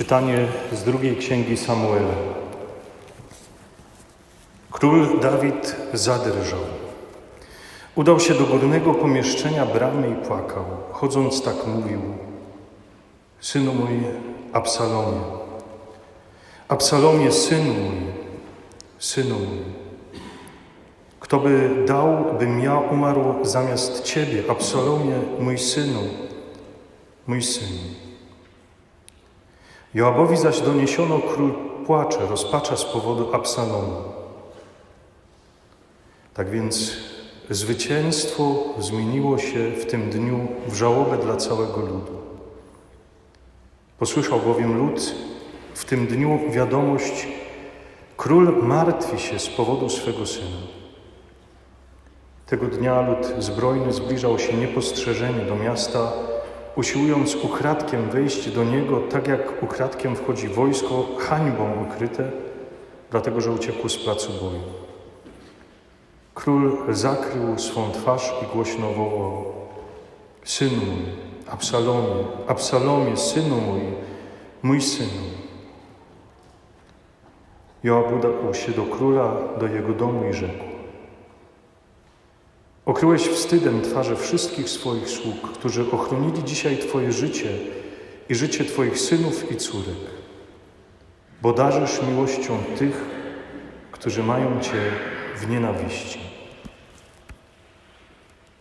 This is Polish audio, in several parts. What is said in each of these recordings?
Czytanie z drugiej księgi Samuela. Król Dawid zadrżał. Udał się do górnego pomieszczenia bramy i płakał. Chodząc tak mówił: Synu mój, Absalomie, Absalomie, synu mój, synu mój. Kto by dał, bym ja umarł zamiast ciebie, Absalomie, mój synu, mój synu. Joabowi zaś doniesiono, król płacze, rozpacza z powodu Absalomu. Tak więc zwycięstwo zmieniło się w tym dniu w żałobę dla całego ludu. Posłyszał bowiem lud w tym dniu wiadomość, król martwi się z powodu swego syna. Tego dnia lud zbrojny zbliżał się niepostrzeżenie do miasta, usiłując ukradkiem wejść do niego, tak jak ukradkiem wchodzi wojsko, hańbą ukryte, dlatego że uciekł z placu boju. Król zakrył swą twarz i głośno wołał: Synu mój, Absalomie, Absalomie, synu mój, mój synu. Joab udał się do króla, do jego domu i rzekł: Okryłeś wstydem twarze wszystkich swoich sług, którzy ochronili dzisiaj Twoje życie i życie Twoich synów i córek, bo darzysz miłością tych, którzy mają Cię w nienawiści.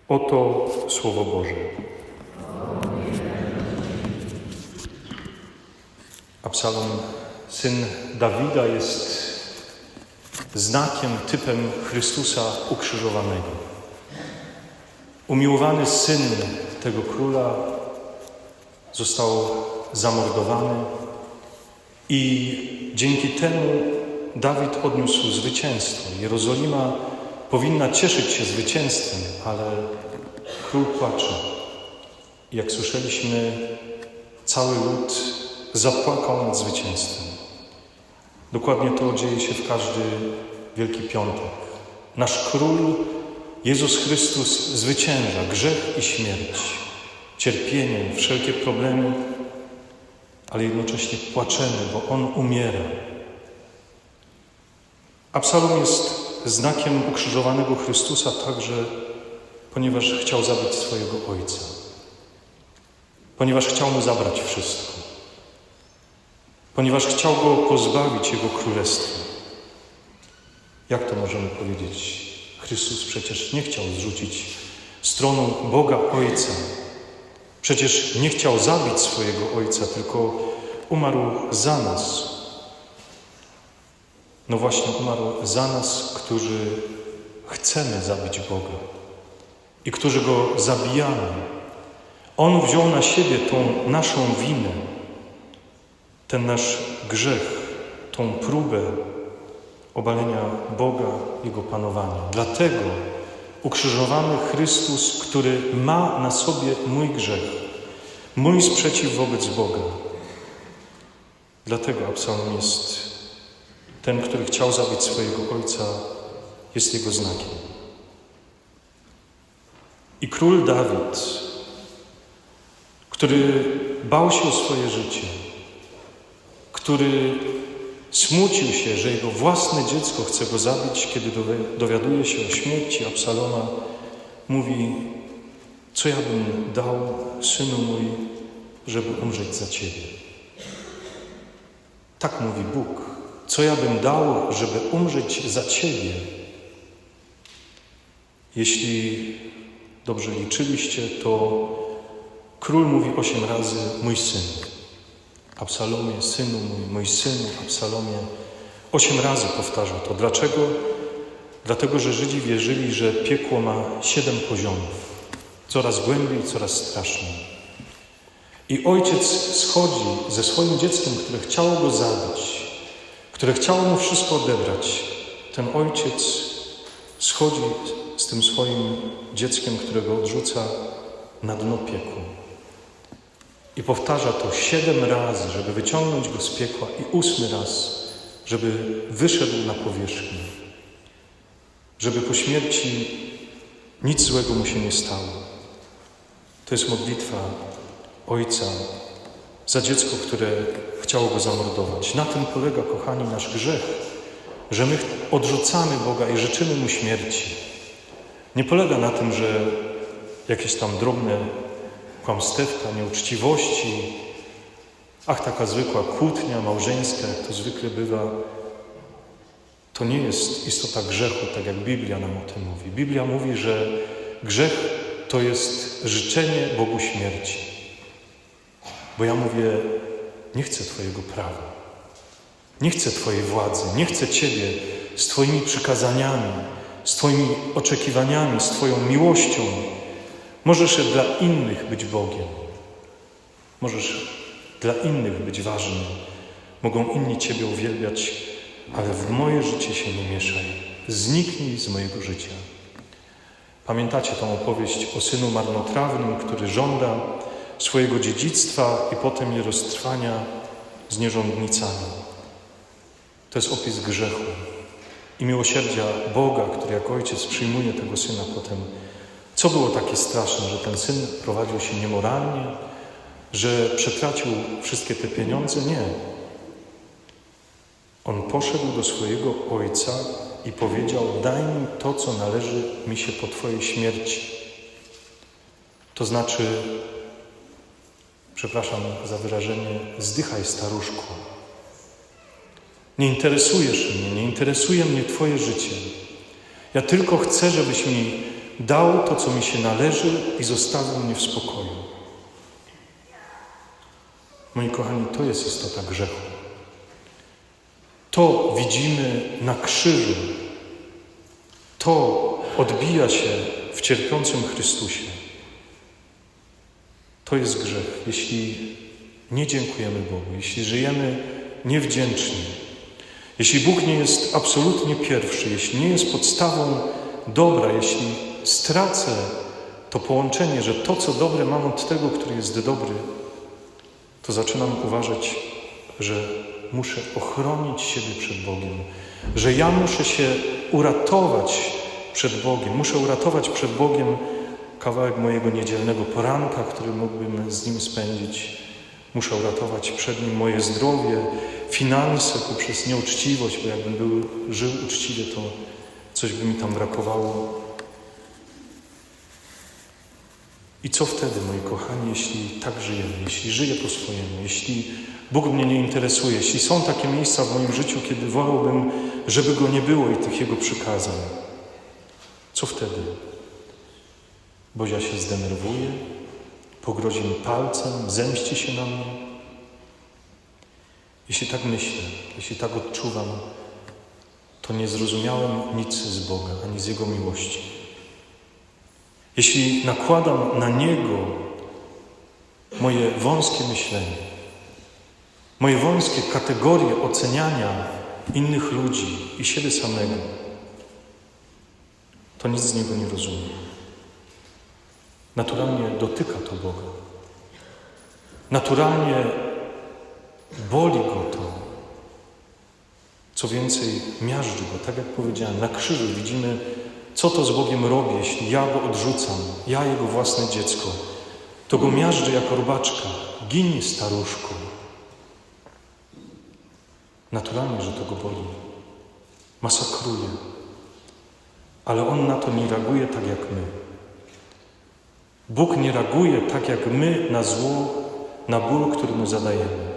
Oto Słowo Boże. Absalom, syn Dawida, jest znakiem, typem Chrystusa ukrzyżowanego. Umiłowany syn tego króla został zamordowany i dzięki temu Dawid odniósł zwycięstwo. Jerozolima powinna cieszyć się zwycięstwem, ale król płacze. Jak słyszeliśmy, cały lud zapłakał nad zwycięstwem. Dokładnie to dzieje się w każdy Wielki Piątek. Nasz król Jezus Chrystus zwycięża grzech i śmierć, cierpienie, wszelkie problemy, ale jednocześnie płaczemy, bo On umiera. Absalom jest znakiem ukrzyżowanego Chrystusa także, ponieważ chciał zabić swojego ojca, ponieważ chciał mu zabrać wszystko, ponieważ chciał go pozbawić jego królestwa. Jak to możemy powiedzieć? Chrystus przecież nie chciał zrzucić stroną Boga Ojca. Przecież nie chciał zabić swojego Ojca, tylko umarł za nas. No właśnie, umarł za nas, którzy chcemy zabić Boga i którzy Go zabijamy. On wziął na siebie tą naszą winę, ten nasz grzech, tą próbę obalenia Boga, Jego panowania. Dlatego ukrzyżowany Chrystus, który ma na sobie mój grzech, mój sprzeciw wobec Boga. Dlatego Absalom jest ten, który chciał zabić swojego ojca, jest jego znakiem. I król Dawid, który bał się o swoje życie, który Smucił się, że jego własne dziecko chce go zabić, kiedy dowiaduje się o śmierci Absaloma. Mówi, co ja bym dał, synu mój, żeby umrzeć za ciebie. Tak mówi Bóg. Co ja bym dał, żeby umrzeć za ciebie? Jeśli dobrze liczyliście, to król mówi osiem razy mój syn. Absalomie, synu mój, mój synu, Absalomie. Osiem razy powtarza to. Dlaczego? Dlatego, że Żydzi wierzyli, że piekło ma siedem poziomów. Coraz głębiej, coraz straszniej. I ojciec schodzi ze swoim dzieckiem, które chciało go zabić, które chciało mu wszystko odebrać. Ten ojciec schodzi z tym swoim dzieckiem, którego odrzuca na dno piekła. I powtarza to siedem razy, żeby wyciągnąć go z piekła, i ósmy raz, żeby wyszedł na powierzchnię. Żeby po śmierci nic złego mu się nie stało. To jest modlitwa Ojca za dziecko, które chciało go zamordować. Na tym polega, kochani, nasz grzech, że my odrzucamy Boga i życzymy mu śmierci. Nie polega na tym, że jakieś tam drobne kłamstewka, nieuczciwości, ach, taka zwykła kłótnia małżeńska, jak to zwykle bywa, to nie jest istota grzechu, tak jak Biblia nam o tym mówi. Biblia mówi, że grzech to jest życzenie Bogu śmierci. Bo ja mówię, nie chcę Twojego prawa, nie chcę Twojej władzy, nie chcę Ciebie z Twoimi przykazaniami, z Twoimi oczekiwaniami, z Twoją miłością. Możesz dla innych być Bogiem. Możesz dla innych być ważny. Mogą inni Ciebie uwielbiać, ale w moje życie się nie mieszaj. Zniknij z mojego życia. Pamiętacie tą opowieść o synu marnotrawnym, który żąda swojego dziedzictwa i potem je roztrwania z nierządnicami. To jest opis grzechu i miłosierdzia Boga, który jako ojciec przyjmuje tego syna potem. Co było takie straszne, że ten syn prowadził się niemoralnie, że przetracił wszystkie te pieniądze? Nie. On poszedł do swojego ojca i powiedział: Daj mi to, co należy mi się po Twojej śmierci. To znaczy, przepraszam za wyrażenie, zdychaj staruszku. Nie interesujesz mnie, nie interesuje mnie Twoje życie. Ja tylko chcę, żebyś mi dał to, co mi się należy i zostawił mnie w spokoju. Moi kochani, to jest istota grzechu. To widzimy na krzyżu. To odbija się w cierpiącym Chrystusie. To jest grzech, jeśli nie dziękujemy Bogu, jeśli żyjemy niewdzięcznie, jeśli Bóg nie jest absolutnie pierwszy, jeśli nie jest podstawą dobra, jeśli stracę to połączenie, że to, co dobre, mam od tego, który jest dobry, to zaczynam uważać, że muszę ochronić siebie przed Bogiem, że ja muszę się uratować przed Bogiem, muszę uratować przed Bogiem kawałek mojego niedzielnego poranka, który mógłbym z Nim spędzić. Muszę uratować przed Nim moje zdrowie, finanse poprzez nieuczciwość, bo jakbym był, żył uczciwie, to coś by mi tam brakowało. I co wtedy, moi kochani, jeśli tak żyjemy, jeśli żyję po swojemu, jeśli Bóg mnie nie interesuje, jeśli są takie miejsca w moim życiu, kiedy wolałbym, żeby Go nie było i tych Jego przykazań, co wtedy? Bozia się zdenerwuje, pogrozi mi palcem, zemści się na mnie? Jeśli tak myślę, jeśli tak odczuwam, to nie zrozumiałem nic z Boga, ani z Jego miłości. Jeśli nakładam na Niego moje wąskie myślenie, moje wąskie kategorie oceniania innych ludzi i siebie samego, to nic z Niego nie rozumiem. Naturalnie dotyka to Boga. Naturalnie boli Go to. Co więcej, miażdży Go. Tak jak powiedziałem, na krzyżu widzimy, co to z Bogiem robi, jeśli ja Go odrzucam, ja Jego własne dziecko. To Go miażdży jako robaczka. Ginie staruszku. Naturalnie, że to Go boli. Masakruje. Ale On na to nie reaguje tak jak my. Bóg nie reaguje tak jak my na zło, na ból, który mu zadajemy.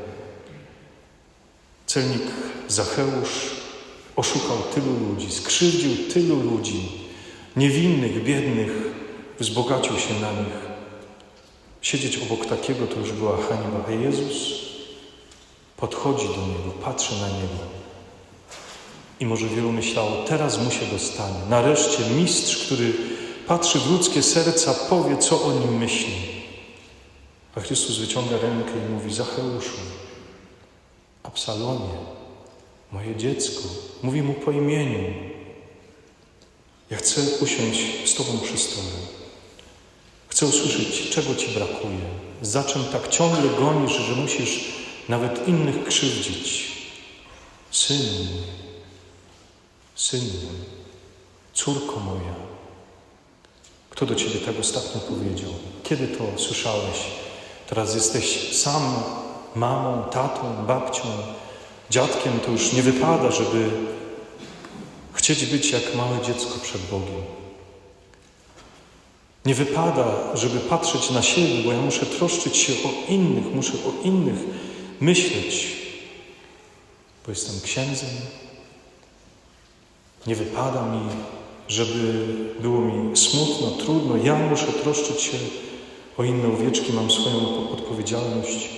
Celnik Zacheusz oszukał tylu ludzi, skrzywdził tylu ludzi, niewinnych, biednych, wzbogacił się na nich. Siedzieć obok takiego to już była hańba, a Jezus podchodzi do niego, patrzy na niego. I może wielu myślało, teraz mu się dostanie. Nareszcie mistrz, który patrzy w ludzkie serca, powie, co o nim myśli. A Chrystus wyciąga rękę i mówi: Zacheuszu, Absalomie, moje dziecko, mówi mu po imieniu. Ja chcę usiąść z Tobą przy stole. Chcę usłyszeć, czego Ci brakuje. Za czym tak ciągle gonisz, że musisz nawet innych krzywdzić. Synu, synu, córko moja, kto do Ciebie tak ostatnio powiedział? Kiedy to słyszałeś? Teraz jesteś sam mamą, tatą, babcią, dziadkiem, to już nie wypada, żeby chcieć być jak małe dziecko przed Bogiem. Nie wypada, żeby patrzeć na siebie, bo ja muszę troszczyć się o innych, muszę o innych myśleć, bo jestem księdzem. Nie wypada mi, żeby było mi smutno, trudno. Ja muszę troszczyć się o inne owieczki, mam swoją odpowiedzialność.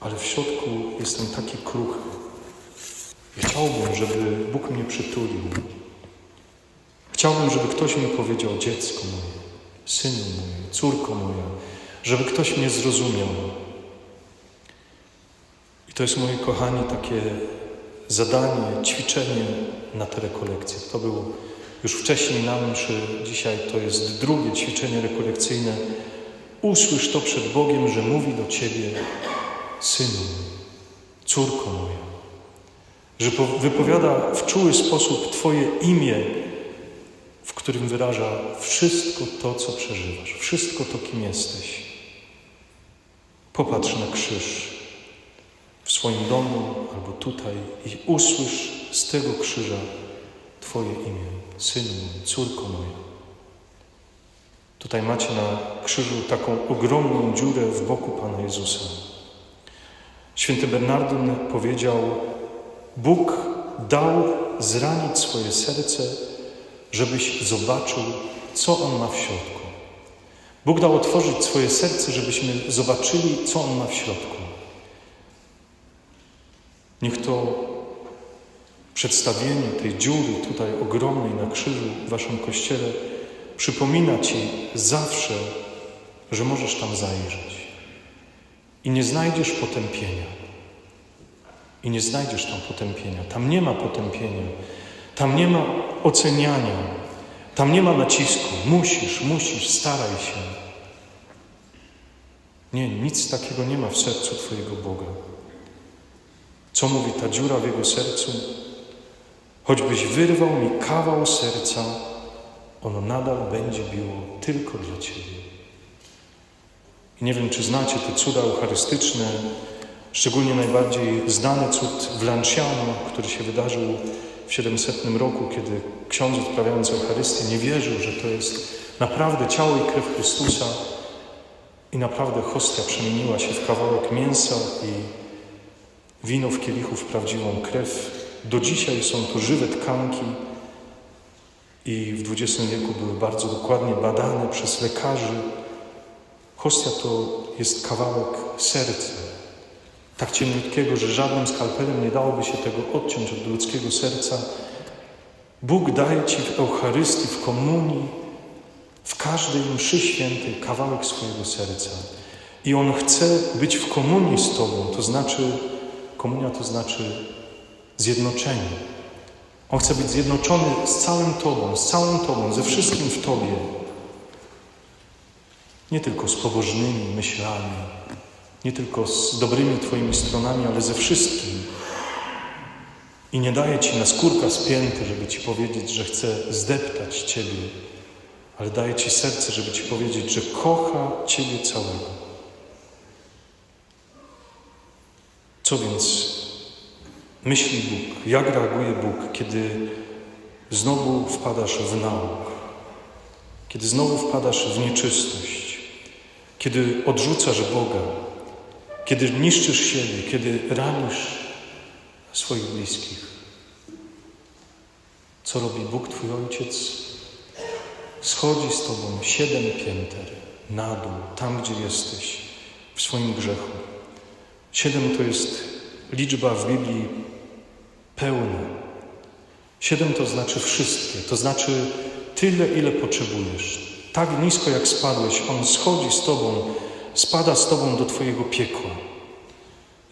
Ale w środku jestem taki kruchy. Chciałbym, żeby Bóg mnie przytulił. Chciałbym, żeby ktoś mi powiedział, dziecko moje, synu mój, córko moja, żeby ktoś mnie zrozumiał. I to jest, moi kochani, takie zadanie, ćwiczenie na te rekolekcje. To było już wcześniej na mszy, dzisiaj to jest drugie ćwiczenie rekolekcyjne. Usłysz to przed Bogiem, że mówi do Ciebie, synu, córko moja, że wypowiada w czuły sposób Twoje imię, w którym wyraża wszystko to, co przeżywasz, wszystko to, kim jesteś. Popatrz na krzyż w swoim domu albo tutaj i usłysz z tego krzyża Twoje imię, synu córko moja. Tutaj macie na krzyżu taką ogromną dziurę w boku Pana Jezusa. Święty Bernardyn powiedział: Bóg dał zranić swoje serce, żebyś zobaczył, co On ma w środku. Bóg dał otworzyć swoje serce, żebyśmy zobaczyli, co On ma w środku. Niech to przedstawienie tej dziury tutaj ogromnej na krzyżu w Waszym Kościele przypomina Ci zawsze, że możesz tam zajrzeć i nie znajdziesz potępienia. I nie znajdziesz tam potępienia. Tam nie ma potępienia. Tam nie ma oceniania. Tam nie ma nacisku. Musisz, musisz, staraj się. Nie, nic takiego nie ma w sercu Twojego Boga. Co mówi ta dziura w Jego sercu? Choćbyś wyrwał mi kawał serca, ono nadal będzie biło tylko dla Ciebie. I nie wiem, czy znacie te cuda eucharystyczne, szczególnie najbardziej znany cud w Lanciano, który się wydarzył w 700 roku, kiedy ksiądz odprawiając Eucharystię nie wierzył, że to jest naprawdę ciało i krew Chrystusa i naprawdę hostia przemieniła się w kawałek mięsa i wino w kielichu w prawdziwą krew. Do dzisiaj są to żywe tkanki i w XX wieku były bardzo dokładnie badane przez lekarzy. Hostia to jest kawałek serca, tak cieniutkiego, że żadnym skalpelem nie dałoby się tego odciąć od ludzkiego serca. Bóg daje Ci w Eucharystii, w komunii, w każdej mszy świętej kawałek swojego serca. I On chce być w komunii z Tobą, to znaczy, komunia to znaczy zjednoczenie. On chce być zjednoczony z całym Tobą, z całą Tobą, ze wszystkim w Tobie. Nie tylko z pobożnymi myślami, nie tylko z dobrymi Twoimi stronami, ale ze wszystkim. I nie daje Ci na skórka spięty, żeby Ci powiedzieć, że chce zdeptać Ciebie, ale daje Ci serce, żeby Ci powiedzieć, że kocha Ciebie całego. Co więc myśli Bóg? Jak reaguje Bóg, kiedy znowu wpadasz w nauk? Kiedy znowu wpadasz w nieczystość? Kiedy odrzucasz Boga? Kiedy niszczysz siebie? Kiedy ranisz swoich bliskich? Co robi Bóg, Twój Ojciec? Schodzi z Tobą siedem pięter na dół, tam gdzie jesteś, w swoim grzechu. Siedem to jest liczba w Biblii pełna. Siedem to znaczy wszystkie, to znaczy tyle, ile potrzebujesz. Tak nisko jak spadłeś, On schodzi z Tobą, spada z Tobą do Twojego piekła.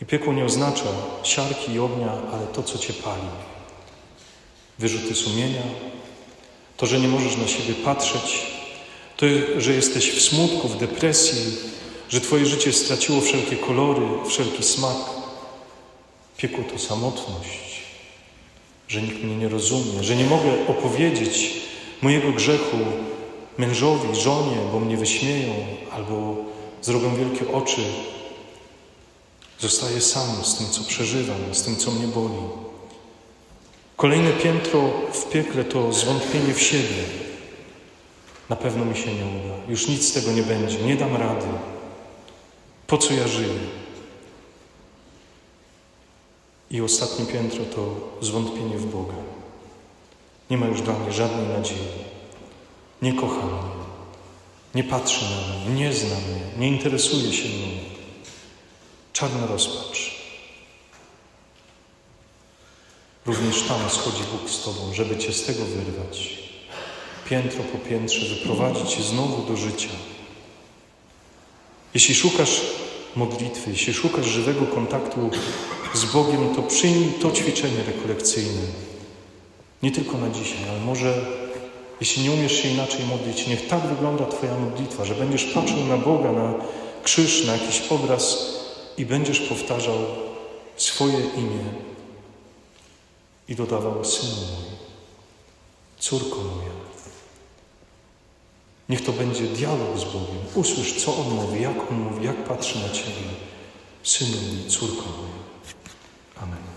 I piekło nie oznacza siarki i ognia, ale to, co Cię pali. Wyrzuty sumienia, to, że nie możesz na siebie patrzeć, to, że jesteś w smutku, w depresji, że Twoje życie straciło wszelkie kolory, wszelki smak. Piekło to samotność, że nikt mnie nie rozumie, że nie mogę opowiedzieć mojego grzechu mężowi, żonie, bo mnie wyśmieją albo zrobią wielkie oczy, Zostaję sam z tym, co przeżywam, z tym, co mnie boli. Kolejne piętro w piekle to zwątpienie w siebie. Na pewno mi się nie uda. Już nic z tego nie będzie. Nie dam rady. Po co ja żyję? I ostatnie piętro to zwątpienie w Boga. Nie ma już dla mnie żadnej nadziei. Nie kocha mnie. Nie patrzy na mnie. Nie zna mnie. Nie interesuje się mną. Czarna rozpacz. Również tam schodzi Bóg z Tobą, żeby Cię z tego wyrwać. Piętro po piętrze wyprowadzić Cię znowu do życia. Jeśli szukasz modlitwy, jeśli szukasz żywego kontaktu z Bogiem, to przyjmij to ćwiczenie rekolekcyjne. Nie tylko na dzisiaj, ale może jeśli nie umiesz się inaczej modlić, niech tak wygląda Twoja modlitwa, że będziesz patrzył na Boga, na krzyż, na jakiś obraz i będziesz powtarzał swoje imię i dodawał Synu mój, córko moja. Niech to będzie dialog z Bogiem. Usłysz, co On mówi, jak On mówi, jak patrzy na Ciebie. Synu mój, córko moja.